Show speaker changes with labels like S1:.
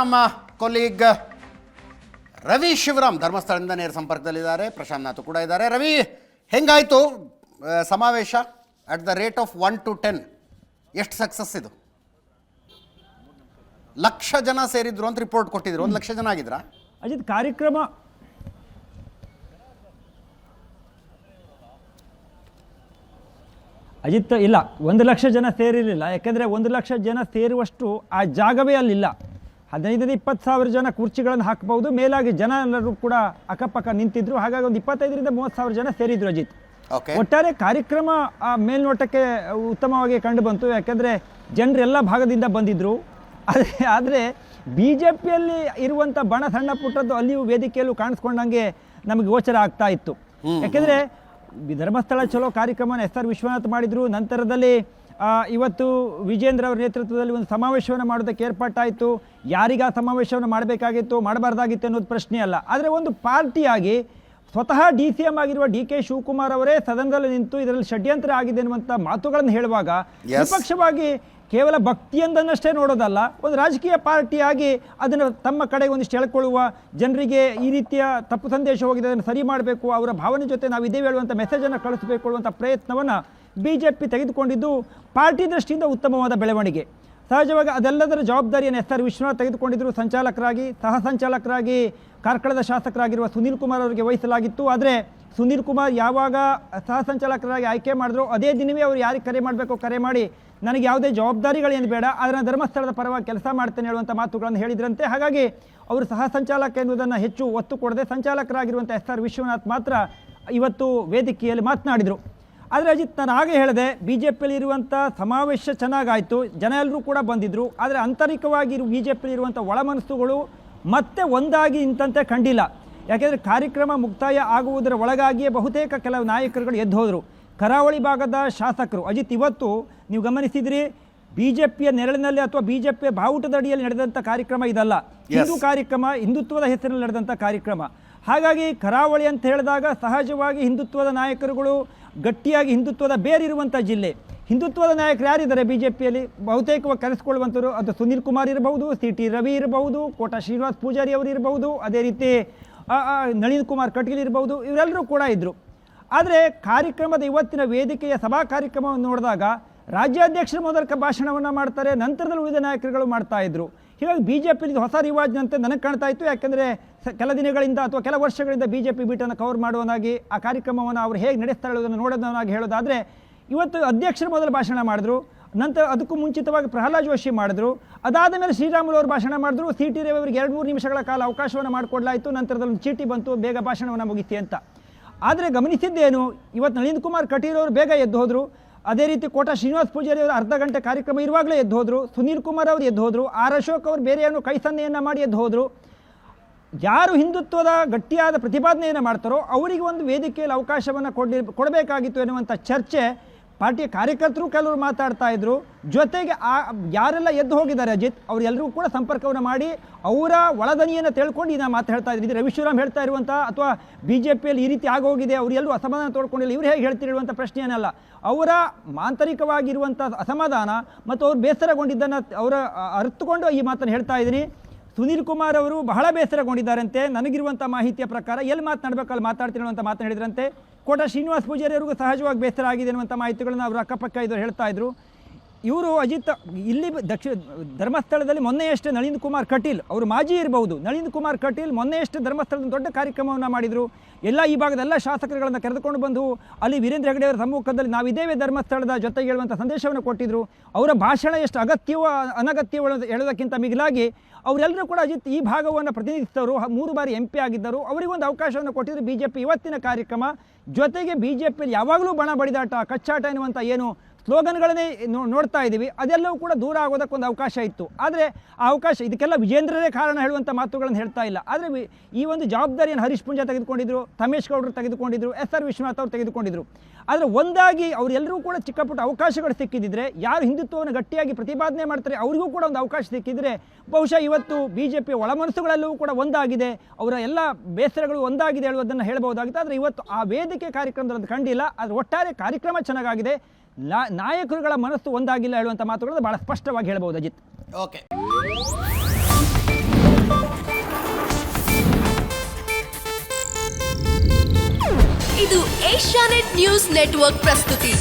S1: ನಮ್ಮ ಕೊಲೀಗ್ ರವಿ ಶಿವರಾಮ್ ಧರ್ಮಸ್ಥಳದಿಂದ ನೇರ ಸಂಪರ್ಕದಲ್ಲಿದ್ದಾರೆ. ಪ್ರಶಾಂತ್ ನಾಥ್ ಕೂಡ ಇದ್ದಾರೆ. ರವಿ, ಹೆಂಗಾಯ್ತು ಸಮಾವೇಶ? At the rate of one to ten ಎಷ್ಟು ಸಕ್ಸಸ್ ಇದು? ಲಕ್ಷ ಜನ ಸೇರಿದ್ರು ಅಂತ ರಿಪೋರ್ಟ್ ಕೊಟ್ಟಿದ್ರು. ಒಂದು ಲಕ್ಷ ಜನ ಆಗಿದ್ರಾ?
S2: ಅಜಿತ್, ಕಾರ್ಯಕ್ರಮ. ಅಜಿತ್, ಇಲ್ಲ, ಒಂದು ಲಕ್ಷ ಜನ ಸೇರಿರಲಿಲ್ಲ. ಯಾಕಂದ್ರೆ ಒಂದು ಲಕ್ಷ ಜನ ಸೇರುವಷ್ಟು ಆ ಜಾಗವೇ ಅಲ್ಲಿಲ್ಲ. ಹದಿನೈದರಿಂದ ಇಪ್ಪತ್ತು ಸಾವಿರ ಜನ ಕುರ್ಚಿಗಳನ್ನು ಹಾಕಬಹುದು. ಮೇಲಾಗಿ ಜನ ಎಲ್ಲರೂ ಕೂಡ ಅಕ್ಕಪಕ್ಕ ನಿಂತಿದ್ರು. ಹಾಗಾಗಿ ಒಂದು ಇಪ್ಪತ್ತೈದರಿಂದ ಮೂವತ್ತು ಸಾವಿರ ಜನ ಸೇರಿದ್ರು ಅಜಿತ್. ಒಟ್ಟಾರೆ ಕಾರ್ಯಕ್ರಮ ಆ ಮೇಲ್ನೋಟಕ್ಕೆ ಉತ್ತಮವಾಗಿ ಕಂಡು ಬಂತು ಯಾಕೆಂದರೆ ಜನರು ಎಲ್ಲ ಭಾಗದಿಂದ ಬಂದಿದ್ದರು ಆದರೆ ಆದರೆ ಬಿ ಜೆ ಪಿಯಲ್ಲಿ ಇರುವಂಥ ಬಣ ಸಣ್ಣ ಪುಟ್ಟದ್ದು ಅಲ್ಲಿಯೂ ವೇದಿಕೆಯಲ್ಲೂ ಕಾಣಿಸ್ಕೊಂಡಂಗೆ ನಮಗೆ ಗೋಚರ ಆಗ್ತಾ ಇತ್ತು. ಯಾಕೆಂದರೆ ಧರ್ಮಸ್ಥಳ ಚಲೋ ಕಾರ್ಯಕ್ರಮನ ಎಸ್ ಆರ್ ವಿಶ್ವನಾಥ್ ಮಾಡಿದರು. ನಂತರದಲ್ಲಿ ಇವತ್ತು ವಿಜೇಂದ್ರ ಅವರ ನೇತೃತ್ವದಲ್ಲಿ ಒಂದು ಸಮಾವೇಶವನ್ನು ಮಾಡೋದಕ್ಕೆ ಏರ್ಪಾಟಾಯಿತು. ಯಾರಿಗೆ ಆ ಸಮಾವೇಶವನ್ನು ಮಾಡಬೇಕಾಗಿತ್ತು ಮಾಡಬಾರ್ದಾಗಿತ್ತು ಅನ್ನೋದು ಪ್ರಶ್ನೆ ಅಲ್ಲ. ಆದರೆ ಒಂದು ಪಾರ್ಟಿಯಾಗಿ ಸ್ವತಃ ಡಿ ಸಿ ಎಂ ಆಗಿರುವ ಡಿ ಕೆ ಶಿವಕುಮಾರ್ ಅವರೇ ಸದನದಲ್ಲಿ ನಿಂತು ಇದರಲ್ಲಿ ಷಡ್ಯಂತ್ರ ಆಗಿದೆ ಅನ್ನುವಂಥ ಮಾತುಗಳನ್ನು ಹೇಳುವಾಗ
S1: ನಿಪಕ್ಷವಾಗಿ
S2: ವಿಪಕ್ಷವಾಗಿ ಕೇವಲ ಭಕ್ತಿಯೊಂದನ್ನಷ್ಟೇ ನೋಡೋದಲ್ಲ ಒಂದು ರಾಜಕೀಯ ಪಾರ್ಟಿಯಾಗಿ ಅದನ್ನು ತಮ್ಮ ಕಡೆ ಒಂದಿಷ್ಟು ಹೇಳ್ಕೊಳ್ಳುವ ಜನರಿಗೆ ಈ ರೀತಿಯ ತಪ್ಪು ಸಂದೇಶ ಹೋಗಿದೆ ಅದನ್ನು ಸರಿ ಮಾಡಬೇಕು ಅವರ ಭಾವನೆ ಜೊತೆ ನಾವು ಇದೇ ಹೇಳುವಂಥ ಮೆಸೇಜನ್ನು ಕಳಿಸಬೇಕು ಅನ್ನುವಂಥ ಪ್ರಯತ್ನವನ್ನು ಬಿ ಜೆ ಪಿ ತೆಗೆದುಕೊಂಡಿದ್ದು ಪಾರ್ಟಿ ದೃಷ್ಟಿಯಿಂದ ಉತ್ತಮವಾದ ಬೆಳವಣಿಗೆ. ಸಹಜವಾಗಿ ಅದೆಲ್ಲದರ ಜವಾಬ್ದಾರಿಯನ್ನು ಎಸ್ ಆರ್ ವಿಶ್ವನಾಥ್ ತೆಗೆದುಕೊಂಡಿದ್ದರು ಸಂಚಾಲಕರಾಗಿ ಸಹ ಸಂಚಾಲಕರಾಗಿ ಕಾರ್ಕಳದ ಶಾಸಕರಾಗಿರುವ ಸುನೀಲ್ ಕುಮಾರ್ ಅವರಿಗೆ ವಹಿಸಲಾಗಿತ್ತು. ಆದರೆ ಸುನೀಲ್ ಕುಮಾರ್ ಯಾವಾಗ ಸಹ ಸಂಚಾಲಕರಾಗಿ ಆಯ್ಕೆ ಮಾಡಿದ್ರು ಅದೇ ದಿನವೇ ಅವರು ಯಾರಿಗೆ ಕರೆ ಮಾಡಬೇಕು ಕರೆ ಮಾಡಿ ನನಗೆ ಯಾವುದೇ ಜವಾಬ್ದಾರಿಗಳೇನು ಬೇಡ ಅದನ್ನು ಧರ್ಮಸ್ಥಳದ ಪರವಾಗಿ ಕೆಲಸ ಮಾಡ್ತೇನೆ ಹೇಳುವಂಥ ಮಾತುಗಳನ್ನು ಹೇಳಿದ್ರಂತೆ. ಹಾಗಾಗಿ ಅವರು ಸಹ ಸಂಚಾಲಕ ಎನ್ನುವುದನ್ನು ಹೆಚ್ಚು ಒತ್ತು ಕೊಡದೆ ಸಂಚಾಲಕರಾಗಿರುವಂಥ ಎಸ್ ಆರ್ ವಿಶ್ವನಾಥ್ ಮಾತ್ರ ಇವತ್ತು ವೇದಿಕೆಯಲ್ಲಿ ಮಾತನಾಡಿದರು. ಆದರೆ ಅಜಿತ್ ನಾನು ಹಾಗೆ ಹೇಳಿದೆ ಬಿ ಜೆ ಪಿಯಲ್ಲಿ ಇರುವಂಥ ಸಮಾವೇಶ ಚೆನ್ನಾಗಾಯಿತು ಜನ ಎಲ್ಲರೂ ಕೂಡ ಬಂದಿದ್ದರು ಆದರೆ ಆಂತರಿಕವಾಗಿ ಬಿ ಜೆ ಪಿಯಲ್ಲಿ ಇರುವಂಥ ಒಳಮನಸ್ಸುಗಳು ಮತ್ತೆ ಒಂದಾಗಿ ಇಂತಂತೆ ಕಂಡಿಲ್ಲ. ಯಾಕೆಂದರೆ ಕಾರ್ಯಕ್ರಮ ಮುಕ್ತಾಯ ಆಗುವುದರ ಒಳಗಾಗಿಯೇ ಬಹುತೇಕ ಕೆಲವು ನಾಯಕರುಗಳು ಎದ್ದು ಹೋದರು. ಕರಾವಳಿ ಭಾಗದ ಶಾಸಕರು ಅಜಿತ್ ಇವತ್ತು ನೀವು ಗಮನಿಸಿದ್ರಿ ಬಿ ಜೆ ಪಿಯ ನೆರಳಿನಲ್ಲಿ ಅಥವಾ ಬಿ ಜೆ ಪಿಯ ಬಾವುಟದ ಅಡಿಯಲ್ಲಿ ನಡೆದಂಥ ಕಾರ್ಯಕ್ರಮ ಇದಲ್ಲ. ಹಿಂದೂ ಕಾರ್ಯಕ್ರಮ ಹಿಂದುತ್ವದ ಹೆಸರಿನಲ್ಲಿ ನಡೆದಂಥ ಕಾರ್ಯಕ್ರಮ. ಹಾಗಾಗಿ ಕರಾವಳಿ ಅಂತ ಹೇಳಿದಾಗ ಸಹಜವಾಗಿ ಹಿಂದುತ್ವದ ನಾಯಕರುಗಳು ಗಟ್ಟಿಯಾಗಿ ಹಿಂದುತ್ವದ ಬೇರಿರುವಂಥ ಜಿಲ್ಲೆ. ಹಿಂದುತ್ವದ ನಾಯಕರು ಯಾರಿದ್ದಾರೆ ಬಿ ಜೆ ಪಿಯಲ್ಲಿ ಬಹುತೇಕವಾಗಿ ಕರೆಸ್ಕೊಳ್ಳುವಂಥವ್ರು ಅದು ಸುನೀಲ್ ಕುಮಾರ್ ಇರಬಹುದು ಸಿ ಟಿ ರವಿ ಇರಬಹುದು, ಕೋಟಾ ಶ್ರೀನಿವಾಸ್ ಪೂಜಾರಿ ಅವರು ಇರಬಹುದು, ಅದೇ ರೀತಿ ನಳಿನ್ ಕುಮಾರ್ ಕಟೀಲ್ ಇರಬಹುದು, ಇವರೆಲ್ಲರೂ ಕೂಡ ಇದ್ದರು ಆದರೆ ಕಾರ್ಯಕ್ರಮದ ಇವತ್ತಿನ ವೇದಿಕೆಯ ಸಭಾ ಕಾರ್ಯಕ್ರಮವನ್ನು ನೋಡಿದಾಗ ರಾಜ್ಯಾಧ್ಯಕ್ಷರ ಮೊದಲ ಭಾಷಣವನ್ನು ಮಾಡ್ತಾರೆ, ನಂತರದಲ್ಲಿ ಉಳಿದ ನಾಯಕರುಗಳು ಮಾಡ್ತಾ ಇದ್ರು. ಹೀಗಾಗಿ ಬಿ ಜೆ ಪಿಲಿ ಹೊಸ ರಿವಾಜ್ನಂತೆ ನನಗೆ ಕಾಣ್ತಾ ಇತ್ತು. ಯಾಕೆಂದರೆ ಕೆಲ ದಿನಗಳಿಂದ ಅಥವಾ ಕೆಲ ವರ್ಷಗಳಿಂದ ಬಿ ಜೆ ಪಿ ಬೀಟನ್ನು ಕವರ್ ಮಾಡುವನಾಗಿ ಆ ಕಾರ್ಯಕ್ರಮವನ್ನು ಅವರು ಹೇಗೆ ನಡೆಸ್ತಾ ಇರೋದನ್ನು ನೋಡೋದನ್ನಾಗಿ ಹೇಳೋದಾದರೆ, ಇವತ್ತು ಅಧ್ಯಕ್ಷರು ಮೊದಲು ಭಾಷಣ ಮಾಡಿದ್ರು, ನಂತರ ಅದಕ್ಕೂ ಮುಂಚಿತವಾಗಿ ಪ್ರಹ್ಲಾದ್ ಜೋಶಿ ಮಾಡಿದ್ರು, ಅದಾದ ಮೇಲೆ ಶ್ರೀರಾಮುಲು ಅವರು ಭಾಷಣ ಮಾಡಿದ್ರು ಸಿ ಟಿ ರವಿ ಅವರಿಗೆ ಎರಡು ಮೂರು ನಿಮಿಷಗಳ ಕಾಲ ಅವಕಾಶವನ್ನು ಮಾಡಿಕೊಡ್ಲಾಯಿತು, ನಂತರದಲ್ಲಿ ಒಂದು ಚೀಟಿ ಬಂತು, ಬೇಗ ಭಾಷಣವನ್ನು ಮುಗಿತಿ ಅಂತ. ಆದರೆ ಗಮನಿಸಿದ್ದೇನು, ಇವತ್ತು ನಳಿನ್ ಕುಮಾರ್ ಕಟೀಲ್ ಅವರು ಬೇಗ ಎದ್ದು ಹೋದರು ಅದೇ ರೀತಿ ಕೋಟ ಶ್ರೀನಿವಾಸ್ ಪೂಜಾರಿ ಅವರು ಅರ್ಧ ಗಂಟೆ ಕಾರ್ಯಕ್ರಮ ಇರುವಾಗಲೇ ಎದ್ದು ಹೋದರು. ಸುನೀಲ್ ಕುಮಾರ್ ಅವರು ಎದ್ದು ಹೋದರು. ಆರ್ ಅಶೋಕ್ ಅವರು ಬೇರೆ ಏನು ಕೈ ಮಾಡಿ ಎದ್ದು ಹೋದರು. ಯಾರು ಹಿಂದುತ್ವದ ಗಟ್ಟಿಯಾದ ಪ್ರತಿಪಾದನೆಯನ್ನು ಮಾಡ್ತಾರೋ ಅವರಿಗೆ ಒಂದು ವೇದಿಕೆಯಲ್ಲಿ ಅವಕಾಶವನ್ನು ಕೊಡಿ ಕೊಡಬೇಕಾಗಿತ್ತು ಎನ್ನುವಂಥ ಚರ್ಚೆ ಪಾರ್ಟಿಯ ಕಾರ್ಯಕರ್ತರು ಕೆಲವರು ಮಾತಾಡ್ತಾ ಇದ್ರು. ಜೊತೆಗೆ ಆ, ಯಾರೆಲ್ಲ ಎದ್ದು ಹೋಗಿದ್ದಾರೆ ಅಜಿತ್ ಅವರೆಲ್ಲರೂ ಕೂಡ ಸಂಪರ್ಕವನ್ನು ಮಾಡಿ, ಅವರ ಒಳದನಿಯನ್ನು ತಿಳ್ಕೊಂಡು ಇದನ್ನು ಮಾತು ಹೇಳ್ತಾ ಇದ್ರು. ಇದು ರವಿಶ್ವರಾಮ್ ಹೇಳ್ತಾ ಇರುವಂಥ ಅಥವಾ ಬಿ ಜೆ ಪಿಯಲ್ಲಿ ಈ ರೀತಿ ಆಗೋಗಿದೆ ಅವರೆಲ್ಲರೂ ಅಸಮಾಧಾನ ತೋಡ್ಕೊಂಡಿಲ್ಲ. ಇವರು ಹೇಗೆ ಹೇಳ್ತಿರುವಂಥ ಪ್ರಶ್ನೆ ಏನಲ್ಲ ಅವರ ಮಾಂತರಿಕವಾಗಿರುವಂಥ ಅಸಮಾಧಾನ ಮತ್ತು ಅವ್ರು ಬೇಸರಗೊಂಡಿದ್ದನ್ನು ಅವರ ಅರ್ಥಕೊಂಡು ಈ ಮಾತನ್ನು ಹೇಳ್ತಾ ಇದ್ದೀನಿ ಸುನೀಲ್ ಕುಮಾರ್ ಅವರು ಬಹಳ ಬೇಸರಗೊಂಡಿದ್ದಾರಂತೆ. ನನಗಿರುವಂಥ ಮಾಹಿತಿಯ ಪ್ರಕಾರ ಎಲ್ಲಿ ಮಾತನಾಡಬೇಕು ಅಲ್ಲಿ ಮಾತಾಡ್ತೀನಿ ಅಂತ ಮಾತನಾಡಿದ್ರಂತೆ ಕೋಟ ಶ್ರೀನಿವಾಸ ಪೂಜಾರಿ ಅವರಿಗೂ ಸಹಜವಾಗಿ ಬೇಸರ ಆಗಿದೆ ಅನ್ನುವಂಥ ಮಾಹಿತಿಗಳನ್ನು ಅವರು ಅಕ್ಕಪಕ್ಕ ಇದ್ದವರು ಹೇಳ್ತಾ ಇದ್ರು. ಇವರು ಅಜಿತ್, ಇಲ್ಲಿ ದಕ್ಷಿಣ ಧರ್ಮಸ್ಥಳದಲ್ಲಿ ಮೊನ್ನೆಯಷ್ಟೇ ನಳಿನ್ ಕುಮಾರ್ ಕಟೀಲ್, ಅವರು ಮಾಜಿ ಇರಬಹುದು ನಳಿನ್ ಕುಮಾರ್ ಕಟೀಲ್ ಮೊನ್ನೆಯಷ್ಟೇ ಧರ್ಮಸ್ಥಳದ ದೊಡ್ಡ ಕಾರ್ಯಕ್ರಮವನ್ನು ಮಾಡಿದರು. ಎಲ್ಲ ಈ ಭಾಗದ ಎಲ್ಲ ಶಾಸಕರುಗಳನ್ನು ಕರೆದುಕೊಂಡು ಬಂದು, ಅಲ್ಲಿ ವೀರೇಂದ್ರ ಹೆಗಡೆ ಅವರ ಸಮ್ಮುಖದಲ್ಲಿ ನಾವಿದ್ದೇವೆ ಧರ್ಮಸ್ಥಳದ ಜೊತೆಗೆ ಹೇಳುವಂಥ ಸಂದೇಶವನ್ನು ಕೊಟ್ಟಿದ್ದರು ಅವರ ಭಾಷಣ ಎಷ್ಟು ಅಗತ್ಯವೋ, ಅನಗತ್ಯವೋ ಹೇಳೋದಕ್ಕಿಂತ ಮಿಗಿಲಾಗಿ ಅವರೆಲ್ಲರೂ ಕೂಡ ಅಜಿತ್ ಈ ಭಾಗವನ್ನು ಪ್ರತಿನಿಧಿಸಿದವರು ಮೂರು ಬಾರಿ ಎಂ ಪಿ ಆಗಿದ್ದರು. ಅವರಿಗೊಂದು ಅವಕಾಶವನ್ನು ಕೊಟ್ಟಿದ್ದರು ಬಿ ಜೆ ಇವತ್ತಿನ ಕಾರ್ಯಕ್ರಮ. ಜೊತೆಗೆ ಬಿ ಜೆ ಯಾವಾಗಲೂ ಬಣ ಬಡಿದಾಟ, ಕಚ್ಚಾಟ ಎನ್ನುವಂಥ ಏನು ಸ್ಲೋಗನ್ಗಳನ್ನೇ ನೋಡ್ತಾ ಇದ್ದೀವಿ. ಅದೆಲ್ಲವೂ ಕೂಡ ದೂರ ಆಗೋದಕ್ಕೊಂದು ಅವಕಾಶ ಇತ್ತು. ಆದರೆ ಆ ಅವಕಾಶ, ಇದಕ್ಕೆಲ್ಲ ವಿಜೇಂದ್ರರೇ ಕಾರಣ ಹೇಳುವಂಥ ಮಾತುಗಳನ್ನು ಹೇಳ್ತಾ ಇಲ್ಲ. ಆದರೆ ಈ ಒಂದು ಜವಾಬ್ದಾರಿಯನ್ನು ಹರೀಶ್ ಪುಂಜ ತೆಗೆದುಕೊಂಡಿದ್ರು, ತಮೇಶ್ ಗೌಡರು ತೆಗೆದುಕೊಂಡಿದ್ರು, ಎಸ್ ಆರ್ ವಿಶ್ವನಾಥ್ ಅವರು ತೆಗೆದುಕೊಂಡಿದ್ರು. ಆದರೆ ಒಂದಾಗಿ ಅವರೆಲ್ಲರೂ ಕೂಡ ಚಿಕ್ಕಪುಟ್ಟ ಅವಕಾಶಗಳು ಸಿಕ್ಕಿದ್ದರೆ ಯಾರು ಹಿಂದುತ್ವವನ್ನು ಗಟ್ಟಿಯಾಗಿ ಪ್ರತಿಪಾದನೆ ಮಾಡ್ತಾರೆ, ಅವರಿಗೂ ಕೂಡ ಒಂದು ಅವಕಾಶ ಸಿಕ್ಕಿದ್ರೆ, ಬಹುಶಃ ಇವತ್ತು ಬಿ ಜೆ ಪಿ ಒಳಮನಸ್ಸುಗಳಲ್ಲೂ ಕೂಡ ಒಂದಾಗಿದೆ. ಅವರ ಎಲ್ಲ ಬೇಸರಗಳು ಒಂದಾಗಿದೆ ಹೇಳುವುದನ್ನು ಹೇಳಬಹುದಾಗಿತ್ತು. ಆದರೆ ಇವತ್ತು ಆ ವೇದಿಕೆ ಕಾರ್ಯಕ್ರಮದಲ್ಲಿ ಕಂಡಿಲ್ಲ. ಆದರೆ ಒಟ್ಟಾರೆ ಕಾರ್ಯಕ್ರಮ ಚೆನ್ನಾಗಾಗಿದೆ. ನಾ ನಾಯಕರುಗಳ ಮನಸ್ಸು ಒಂದಾಗಿಲ್ಲ ಹೇಳುವಂಥ ಮಾತುಗಳನ್ನು ಬಹಳ ಸ್ಪಷ್ಟವಾಗಿ ಹೇಳಬಹುದು ಅಜಿತ್.
S1: ಓಕೆ.
S3: ಇದು ಏಷ್ಯಾನೆಟ್ ನ್ಯೂಸ್ ನೆಟ್ವರ್ಕ್ ಪ್ರಸ್ತುತಿ.